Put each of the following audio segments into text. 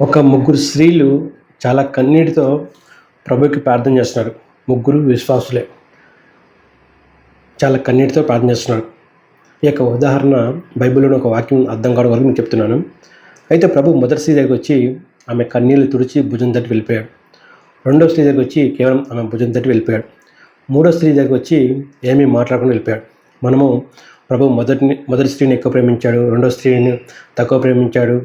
ఒక ముగ్గురు స్త్రీలు చాలా కన్నీటితో ప్రభుకి ప్రార్థన చేస్తున్నారు. ముగ్గురు విశ్వాసులే. చాలా కన్నీటితో ప్రార్థన చేస్తున్నారు. ఈ యొక్క ఉదాహరణ బైబిల్లోని ఒక వాక్యం అర్థం కావడం వరకు మీకు చెప్తున్నాను. అయితే ప్రభు మొదటి స్త్రీ దగ్గరికి వచ్చి ఆమె కన్నీళ్ళు తుడిచి భుజం తట్టి వెళ్ళిపోయాడు. రెండో స్త్రీ దగ్గరికి వచ్చి కేవలం ఆమె భుజం తట్టి వెళ్ళిపోయాడు. మూడో స్త్రీ దగ్గరికి వచ్చి ఏమీ మాట్లాడకుండా వెళ్ళిపోయాడు. మనము ప్రభు మొదటిని మొదటి స్త్రీని ఎక్కువ ప్రేమించాడు రెండో స్త్రీని తక్కువ ప్రేమించాడు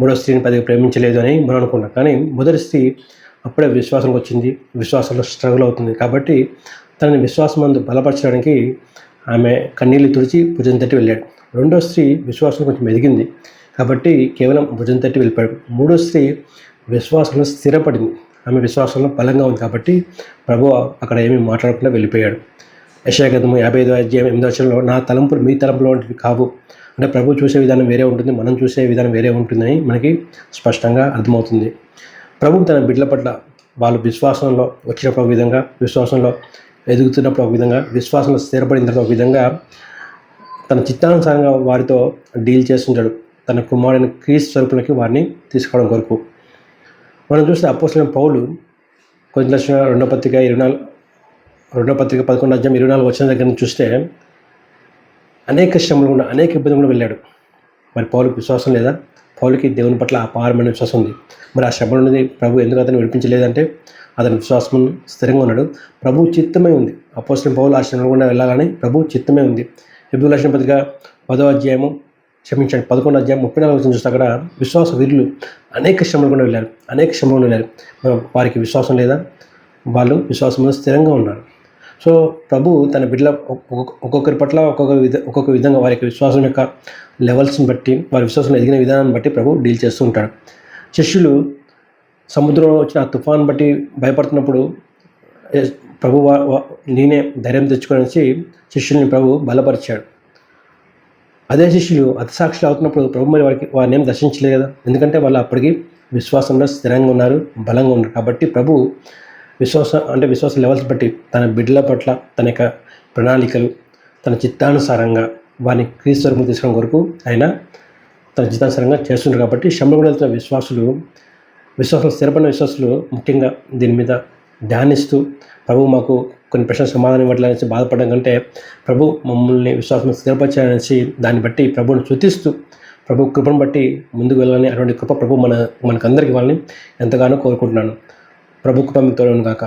మూడో స్త్రీని పెద్దగా ప్రేమించలేదు అని మనం అనుకున్నాం కానీ మొదటి స్త్రీ అప్పుడే విశ్వాసంకి వచ్చింది. విశ్వాసంలో స్ట్రగుల్ అవుతుంది. కాబట్టి తనని విశ్వాసం అందు బలపరచడానికి ఆమె కన్నీళ్ళు తుడిచి భుజం తట్టి వెళ్ళాడు. రెండో స్త్రీ విశ్వాసం కొంచెం ఎదిగింది కాబట్టి కేవలం భుజం తట్టి వెళ్ళిపోయాడు. మూడో స్త్రీ విశ్వాసంలో స్థిరపడింది. ఆమె విశ్వాసంలో బలంగా ఉంది కాబట్టి ప్రభు అక్కడ ఏమీ మాట్లాడకుండా వెళ్ళిపోయాడు. యశాగతము యాభై ఐదు అధ్యాయం ఎనిమిదో వచ్చంలో నా తలంపులు మీ తలంపులు వంటివి కావు. అంటే ప్రభు చూసే విధానం వేరే ఉంటుంది మనం చూసే విధానం వేరే ఉంటుందని మనకి స్పష్టంగా అర్థమవుతుంది. ప్రభు తన బిడ్డల పట్ల వాళ్ళు విశ్వాసంలో వచ్చినప్పుడు ఒక విధంగా విశ్వాసంలో ఎదుగుతున్నప్పుడు ఒక విధంగా విశ్వాసంలో స్థిరపడిన తర్వాత ఒక విధంగా తన చిత్తానుసారంగా వారితో డీల్ చేస్తుంటాడు. తన కుమారుని క్రీస్తు స్వరూపులకి వారిని తీసుకోవడం కొరకు. మనం చూస్తే అపోసిన పౌలు కొంచెం లక్షణ రెండో పత్రిక ఇరవై నాలుగు రెండో పత్రిక పదకొండు అధ్యాయం ఇరవై నాలుగు వచ్చిన దగ్గర నుంచి చూస్తే అనేక శ్రమలు కూడా అనేక ఇబ్బందులు కూడా వెళ్ళాడు. మరి పౌలుకి విశ్వాసం లేదా? పౌలకి దేవుని పట్ల అపారమైన విశ్వాసం ఉంది. మరి ఆ శ్రమ ఉన్నది ప్రభు ఎందుకు అతను విడిపించలేదంటే అతని విశ్వాసం స్థిరంగా ఉన్నాడు. ప్రభు చిత్తమే ఉంది. అపోసిన పౌలు ఆ శ్రమ కూడా వెళ్ళాలని ప్రభు చిత్తమే ఉంది. ఎబ్దు లక్షణ పత్రిక పదో అధ్యాయము క్షమించండి పదకొండు అధ్యాయం ముప్పై నాలుగు వచ్చిన చూస్తే అక్కడ విశ్వాస వీరులు అనేక శ్రమలు కూడా వెళ్ళారు. అనేక శ్రమలు వెళ్ళారు. వారికి విశ్వాసం లేదా? వాళ్ళు విశ్వాసంలో స్థిరంగా ఉన్నారు. సో ప్రభు తన బిడ్డల ఒక్కొక్క- ఒక్కొక్కరి పట్ల ఒక్కొక్క విధ ఒక్కొక్క విధంగా వారి యొక్క విశ్వాసం యొక్క లెవెల్స్ని బట్టి వారి విశ్వాసం ఎదిగిన విధానాన్ని బట్టి ప్రభు డీల్ చేస్తూ ఉంటాడు. శిష్యులు సముద్రంలో వచ్చిన ఆ తుఫాన్ బట్టి భయపడుతున్నప్పుడు ప్రభు వా- వా- నేనే ధైర్యం తెచ్చుకొని శిష్యుల్ని ప్రభు బలపరిచాడు. అదే శిష్యులు అతిసాక్షులు అవుతున్నప్పుడు ప్రభు మరి వారికి వారిని ఏం దర్శించలేదు కదా? ఎందుకంటే వాళ్ళు అప్పటికి విశ్వాసంలో స్థిరంగా ఉన్నారు బలంగా ఉన్నారు. కాబట్టి ప్రభు విశ్వాస అంటే విశ్వాస లెవెల్స్ బట్టి తన బిడ్డల పట్ల తన యొక్క ప్రణాళికలు తన చిత్తానుసారంగా వారిని క్రీస్తువరకు తీసుకోవడం కొరకు ఆయన తన చిత్తానుసారంగా చేస్తుంటారు కాబట్టి శ్రమలు కూడా వెళ్తున్న విశ్వాసులు విశ్వాసం స్థిరపడిన విశ్వాసులు ముఖ్యంగా దీని మీద ధ్యానిస్తూ ప్రభు మాకు కొన్ని ప్రశ్నలు సమాధానం ఇవ్వట్లనేసి బాధపడడం కంటే ప్రభు మమ్మల్ని విశ్వాసం స్థిరపరచాలనేసి దాన్ని బట్టి ప్రభుని చుతిస్తూ ప్రభు కృపను బట్టి ముందుకు వెళ్ళాలని అటువంటి కృప ప్రభు మన మనకందరికి వాళ్ళని ఎంతగానో కోరుకుంటున్నాను. ప్రభు కృప మీకు తోడను కాక